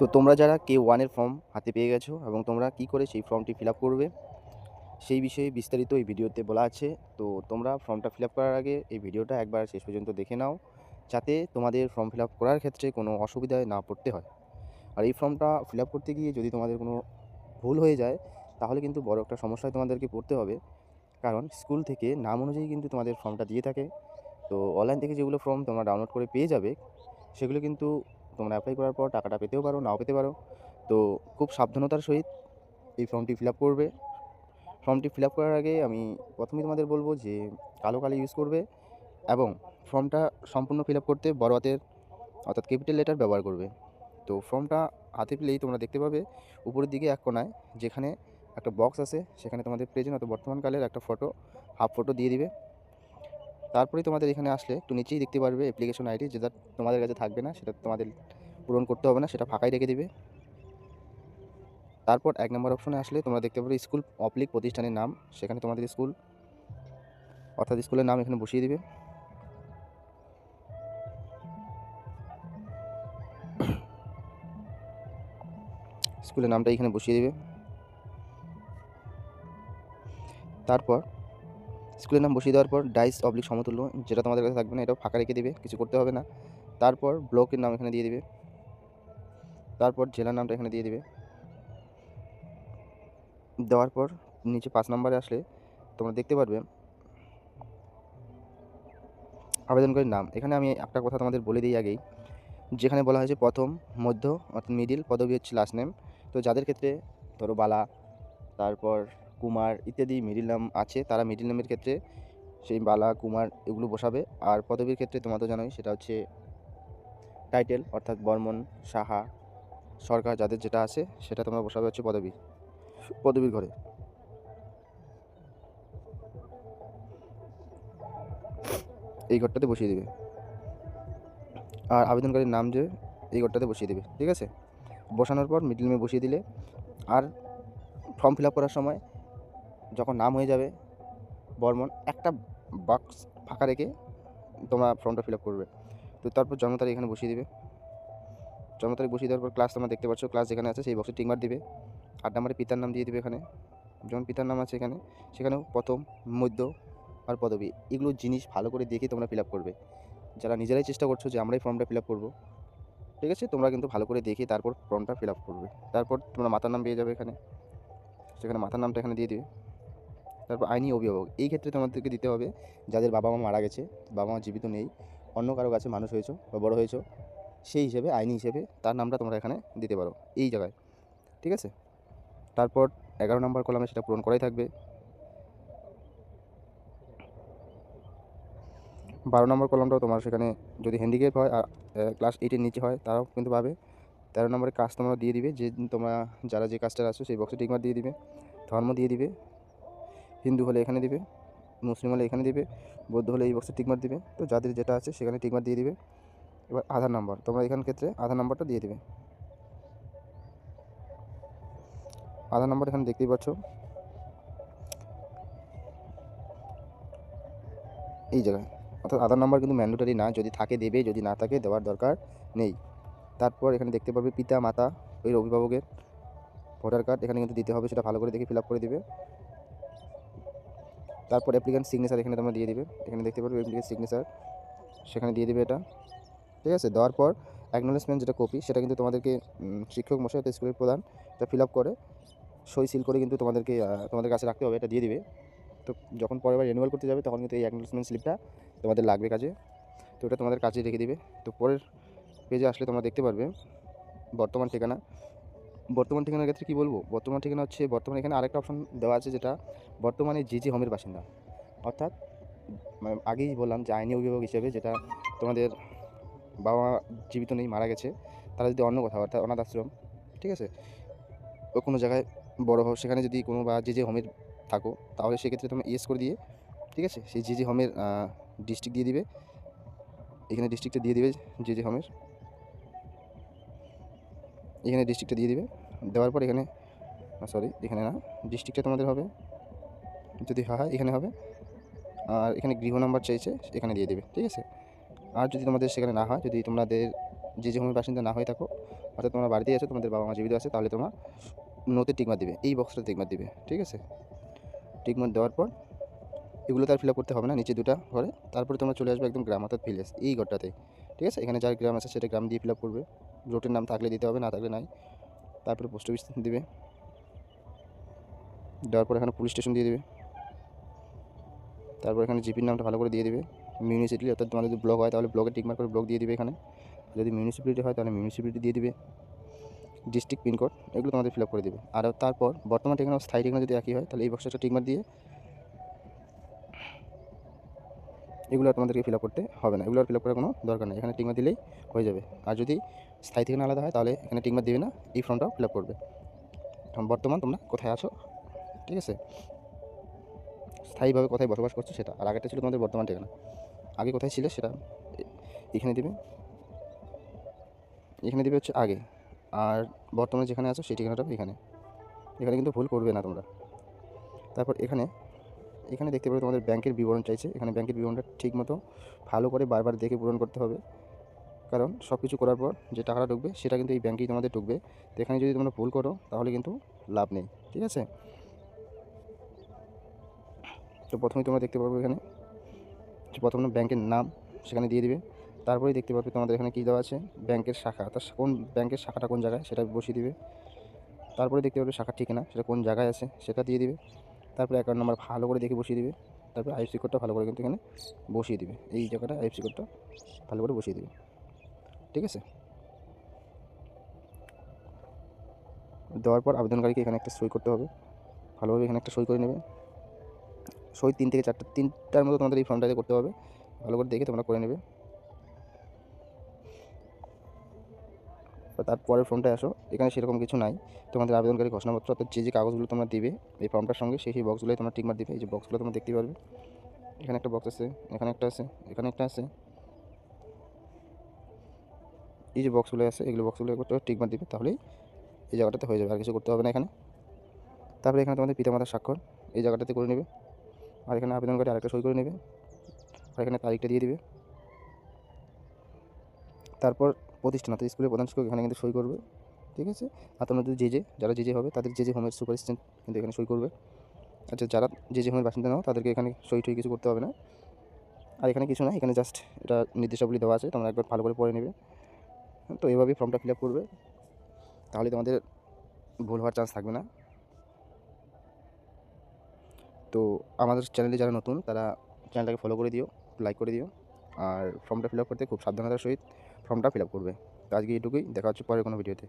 তো তোমরা যারা কে ওয়ানের ফর্ম হাতে পেয়ে গেছো এবং তোমরা কি করে সেই ফর্মটি ফিল করবে, সেই বিষয়ে বিস্তারিত এই ভিডিওতে বলা আছে। তো তোমরা ফর্মটা ফিল করার আগে এই ভিডিওটা একবার শেষ পর্যন্ত দেখে নাও, যাতে তোমাদের ফর্ম ফিল করার ক্ষেত্রে কোনো অসুবিধায় না পড়তে হয়। আর এই ফর্মটা ফিল করতে গিয়ে যদি তোমাদের কোনো ভুল হয়ে যায়, তাহলে কিন্তু বড় একটা সমস্যায় তোমাদেরকে পড়তে হবে। কারণ স্কুল থেকে নাম অনুযায়ী কিন্তু তোমাদের ফর্মটা দিয়ে থাকে। তো অনলাইন থেকে যেগুলো ফর্ম তোমরা ডাউনলোড করে পেয়ে যাবে, সেগুলো কিন্তু তোমরা অ্যাপ্লাই করার পর টাকাটা পেতেও পারো, নাও পেতে পারো। তো খুব সাবধানতার সহিত এই ফর্মটি ফিল আপ করবে। ফর্মটি ফিল আপ করার আগে আমি প্রথমেই তোমাদের বলব যে কালো কালি ইউজ করবে এবং ফর্মটা সম্পূর্ণ ফিল আপ করতে বড় হাতের, অর্থাৎ ক্যাপিটাল লেটার ব্যবহার করবে। তো ফর্মটা হাতে পেলেই তোমরা দেখতে পাবে উপরের দিকে এক কোনায় যেখানে একটা বক্স আছে, সেখানে তোমাদের প্রেজেন্ট অত বর্তমানকালের একটা ফটো হাফ ফটো দিয়ে দিবে। তারপরেই তোমাদের এখানে আসলে একটু নিচেই দেখতে পারবে অ্যাপ্লিকেশন আইডি যেটা তোমাদের কাছে থাকবে না, সেটা তোমাদের পূরণ করতে হবে না, সেটা ফাঁকাই রেখে দিবে। তারপর এক নম্বর অপশনে আসলে তোমরা দেখতে পাবে স্কুল অপলিক প্রতিষ্ঠানের নাম, সেখানে তোমাদের স্কুল অর্থাৎ স্কুলের নাম এখানে বসিয়ে দিবে। স্কুলের নামটা এখানে বসিয়ে দিবে। তারপর স্কুলের নাম বসিয়ে দেওয়ার পর ডাইস অবলিক সমতুল্য, যেটা তোমাদের কাছে থাকবে না, এটাও ফাঁকা রেখে দেবে, কিছু করতে হবে না। তারপর ব্লকের নাম এখানে দিয়ে দিবে। তারপর জেলার নামটা এখানে দিয়ে দিবে। দেওয়ার পর নিচে পাঁচ নম্বরে আসলে তোমরা দেখতে পারবে আবেদনকারীর নাম। এখানে আমি একটা কথা তোমাদের বলে দিই আগেই, যেখানে বলা হয়েছে প্রথম, মধ্য, অর্থাৎ মিডিল পদবী হচ্ছে লাস্ট নেম তো যাদের ক্ষেত্রে ধরো বালা, তারপর কুমার ইত্যাদি মিডিল নাম আছে, তারা মিডিল নামের ক্ষেত্রে সেই বালা, কুমার এগুলো বসাবে। আর পদবীর ক্ষেত্রে তোমরা তো জানোই, সেটা হচ্ছে টাইটেল, অর্থাৎ বর্মন, সাহা, সরকার, যাদের যেটা আছে, সেটা তোমরা বসাবে হচ্ছে পদবী পদবীর ঘরে। এই ঘরটাতে বসিয়ে দেবে। আর আবেদনকারীর নাম যে, এই ঘরটাতে বসিয়ে দেবে, ঠিক আছে? বসানোর পর মিডিল নেমে বসিয়ে দিলে, আর ফর্ম ফিল করার সময় যখন নাম হয়ে যাবে, বর্মন একটা বাক্স ফাঁকা রেখে তোমরা ফর্মটা ফিল আপ করবে। তো তারপর জন্ম তারিখ এখানে বসিয়ে দিবে। জন্ম তারিখ বসিয়ে দেওয়ার পর ক্লাস তোমরা দেখতে পাচ্ছ ক্লাস যেখানে আছে সেই বক্সে টিকমার দিবে। আট নম্বরে পিতার নাম দিয়ে দিবে এখানে। যেমন পিতার নাম আছে এখানে, সেখানেও প্রথম, মধ্য আর পদবী। এগুলো জিনিস ভালো করে দেখে তোমরা ফিল করবে। যারা নিজেরাই চেষ্টা করছ যে আমরাই ফর্মটা ফিল করব, ঠিক আছে? তোমরা কিন্তু ভালো করে দেখে তারপর ফর্মটা ফিল করবে। তারপর তোমরা মাতার নাম পেয়ে যাবে এখানে। সেখানে মাতার নামটা এখানে দিয়ে দিবে। তারপর আইনি অভিভাবক। এই ক্ষেত্রে তোমাদেরকে দিতে হবে, যাদের বাবা মা মারা গেছে বাবা মা জীবিত নেই, অন্য কারও কাছে মানুষ হয়েছো বা বড় হয়েছো, সেই হিসেবে, আইনি হিসেবে তার নামটা তোমরা এখানে দিতে পারো, এই জায়গায়। ঠিক আছে? তারপর এগারো নম্বর কলামে সেটা পূরণ করাই থাকবে। বারো নম্বর কলমটাও তোমার সেখানে যদি হ্যান্ডিক্যাপ হয়, আর ক্লাস এইটের নিচে হয়, তারাও কিন্তু পাবে। তেরো নম্বরের কাজ তোমরা দিয়ে দিবে যে তোমরা, যারা যে কাজটা আছো, সেই বক্সে টিকমার দিয়ে দিবে, ধর্ম দিয়ে দিবে হিন্দু হলে এখানে দিবে, মুসলিম হলে এখানে দিবে, বৌদ্ধ হলে এই বক্সে টিকমার দিবে, তো যাদের যেটা আছে সেখানে টিকমার দিয়ে দিবে। এবার আধার নাম্বার তোমরা এখান ক্ষেত্রে আধার নাম্বারটা দিয়ে দিবে। আধার নাম্বার এখানে দেখতেই পাচ্ছ। এই জায়গায়, অর্থাৎ আধার নাম্বার কিন্তু ম্যান্ডেটরি না, যদি থাকে দেবে, যদি না থাকে দেওয়ার দরকার নেই। তারপর এখানে দেখতে পারবে পিতা, মাতা, ওই অভিভাবকের ভোটার কার্ড এখানে কিন্তু দিতে হবে, সেটা ভালো করে দেখে ফিল করে দিবে। তারপর অ্যাপ্লিকেন্ট সিগনেচার এখানে তোমরা দিয়ে দিবে। এখানে দেখতে পারবে অ্যাপ্লিকেন্ট সিগনেচার সেখানে দিয়ে দিবে এটা। ঠিক আছে? দেওয়ার পর অ্যাকনোলেজমেন্ট যেটা কপি সেটা কিন্তু তোমাদেরকে শিক্ষক মশাই অর্থাৎ স্কুলের প্রধান, এটা ফিল আপ করে, সই সিল করে কিন্তু তোমাদেরকে তোমাদের কাছে রাখতে হবে, এটা দিয়ে দিবে। তো যখন পরের বার রিনিউয়াল করতে যাবে, তখন কিন্তু এই অ্যাকনোলেজমেন্ট স্লিপটা তোমাদের লাগবে কাজে। তো ওটা তোমাদের কাছে রেখে দিবে। তো পরের পেজে আসলে তোমরা দেখতে পারবে, বর্তমান ঠিকানা। বর্তমান ঠিকানার ক্ষেত্রে কী বলব? বর্তমান ঠিকানা হচ্ছে, বর্তমানে এখানে আরেকটা অপশন দেওয়া আছে যেটা, বর্তমানে যে হোমের বাসিন্দা। অর্থাৎ মানে আগেই বললাম যে আইনি অভিভাবক হিসেবে যেটা তোমাদের বাবা মা জীবিত নেই, মারা গেছে, তারা যদি অন্য কোথাও, অর্থাৎ অনাথ আশ্রম, ঠিক আছে? ও কোনো জায়গায় বড়ো হোক, সেখানে যদি কোনো বা যে যে হোমের থাকো, তাহলে সেক্ষেত্রে তুমি ইয়েস করে দিয়ে, ঠিক আছে? সেই যে যে হোমের ডিস্ট্রিক্ট দিয়ে দিবে। এখানে ডিস্ট্রিক্টটা দিয়ে দিবে যে যে হোমের এখানে ডিস্ট্রিক্টটা দিয়ে দিবে। দেওয়ার পর এখানে সরি এখানে না ডিস্ট্রিক্টটা তোমাদের হবে। যদি হ্যাঁ হয় এখানে হবে। আর এখানে গৃহ নাম্বার চাইছে, এখানে দিয়ে দেবে, ঠিক আছে? আর যদি তোমাদের সেখানে না হয়, যদি তোমাদের যে যে হোমের বাসিন্দা না হয়ে থাকো, অর্থাৎ তোমরা বাড়িতেই আছো, তোমাদের বাবা মা জীবিত আছে, তাহলে তোমার নোতে টিকমার দিবে। এই বক্সটা টিকমার দিবে, ঠিক আছে? টিকমার দেওয়ার পর, এগুলো তার ফিল করতে হবে না, নিচে দুটা ঘরে। তারপরে তোমরা চলে আসবে একদম গ্রাম, অর্থাৎ ভিলেজ এই ঘরটাতে, ঠিক আছে? এখানে যার গ্রাম আছে, সেটা গ্রাম দিয়ে ফিল করবে। রোটের নাম থাকলে দিতে হবে, না থাকলে নাই। তারপরে পোস্ট অফিস দিবে। দেওয়ার পর এখানে পুলিশ স্টেশন দিয়ে দেবে। তারপর এখানে জিপির নামটা ভালো করে দিয়ে দেবে। মিউনিসিপ্যালিটি অর্থাৎ তোমাদের যদি ব্লক হয়, তাহলে ব্লকে টিকমার করে ব্লক দিয়ে দিবে এখানে। যদি মিউনিসিপ্যালিটি হয়, তাহলে মিউনিসিপ্যালিটি দিয়ে দিবে। ডিস্ট্রিক্ট পিনকোড এগুলো তোমাদের ফিল করে দেবে। আর তারপর বর্তমান ঠিকানা স্থায়ী ঠিকানা যদি একই হয়, তাহলে এই বক্সটা টিকমার দিয়ে এগুলো তোমাদেরকে ফিল করতে হবে না। এগুলো আর ফিল করার কোনো দরকার নেই। এখানে টিকমার দিলেই হয়ে যাবে। আর যদি স্থায়ী ঠিকানা আলাদা হয়, তাহলে এখানে টিকমার দিবে না, এই ফর্মটাও ফিল করবে। বর্তমান তোমরা কোথায় আছো? ঠিক আছে? স্থায়ীভাবে কোথায় বসবাস করছ সেটা। আর আগেরটা ছিল তোমাদের বর্তমান ঠিকানা। আগে কোথায় ছিল সেটা এখানে দিবে। এখানে দিবে হচ্ছে আগে। আর বর্তমানে যেখানে আছো সেই ঠিকানাটা এখানে। এখানে কিন্তু ভুল করবে না তোমরা। তারপর এখানে এখানে দেখতে পাবে তোমাদের ব্যাংকের বিবরণ চাইছে। এখানে ব্যাংকের বিবরণটা ঠিক মতো ভালো করে বারবার দেখে পূরণ করতে হবে। কারণ সব কিছু করার পর যে টাকাটা ঢুকবে, সেটা কিন্তু এই ব্যাংকেই তোমাদের ঢুকবে। তো এখানে যদি তোমরা ভুল করো, তাহলে কিন্তু লাভ নেই। ঠিক আছে? তো প্রথমেই তোমরা দেখতে পারবে এখানে যে প্রথমে ব্যাংকের নাম সেখানে দিয়ে দিবে। তারপরেই দেখতে পাবে তোমাদের এখানে কী দেওয়া আছে? ব্যাংকের শাখা। অর্থাৎ কোন ব্যাংকের শাখাটা কোন জায়গায়? সেটা বসিয়ে দিবে। তারপরে দেখতে পাবে শাখার ঠিকানা, সেটা কোন জায়গায় আছে, সেটা দিয়ে দিবে। তারপরে অ্যাকাউন্ট নাম্বার ভালো করে দেখে বসিয়ে দিবে। তারপরে আইএফসি কোডটা ভালো করে কিন্তু এখানে বসিয়ে দিবে। এই জায়গাটা আইএফসি কোডটা ভালো করে বসিয়ে দিবে। ঠিক আছে? দেওয়ার পর আবেদনকারীকে এখানে একটা সই করতে হবে। ভালোভাবে এখানে একটা সই করে নেবে। সই তিন থেকে চারটা, তিনটার মতো তোমাদের এই ফর্মটাতে করতে হবে। ভালো করে দেখে তোমরা করে নেবে। তো তারপরের ফর্মটায় আসো, এখানে সেরকম কিছু নাই। তোমাদের আবেদনকারী ঘোষণাপত্র, অর্থাৎ যে যে কাগজগুলো তোমরা দিবে, এই ফর্মটার সঙ্গে সেই সেই বক্সগুলোই তোমরা টিকমার দিবে। এই যে বক্সগুলো তোমরা দেখতে পারবে। এখানে একটা বক্স আছে, এখানে একটা আছে, এখানে একটা আছে। এই যে বক্সগুলো আছে, এগুলো বক্সগুলো করতে টিকমার দিবে, তাহলেই এই জায়গাটাতে হয়ে যাবে, আর কিছু করতে হবে না এখানে। তারপরে এখানে তোমাদের পিতামাতার স্বাক্ষর, এই জায়গাটাতে করে নেবে। আর এখানে আবেদনকারী আরেকটা সই করে নেবে। আর এখানে তারিখটা দিয়ে দিবে। তারপর প্রতিষ্ঠান অর্থাৎ স্কুলের প্রধান শিক্ষক এখানে কিন্তু সই করবে, ঠিক আছে? আর তোমরা যদি যে যে যারা যে যে হবে, তাদের যে যে হোমের সুপারিস্টেন্ট কিন্তু এখানে সই করবে। আচ্ছা যারা যে যে হোমের বাসিন্দা নাও, তাদেরকে এখানে সই টই কিছু করতে হবে না। আর এখানে কিছু না, এখানে জাস্ট এটা নির্দেশাবলী দেওয়া আছে, তোমরা একবার ভালো করে পড়ে নেবে। তো এভাবেই ফর্মটা ফিল আপ করবে। তাহলে তোমাদের ভুল হওয়ার চান্স থাকবে না। তো আমাদের চ্যানেলে যারা নতুন, তারা চ্যানেলটাকে ফলো করে দিও লাইক করে দিও। আর ফর্মটা ফিল আপ করতে খুব সাবধানতার সহিত ফর্মটা ফিল আপ করবে। তো আজকে এটুকুই দেখা হচ্ছে পরের কোনো ভিডিওতে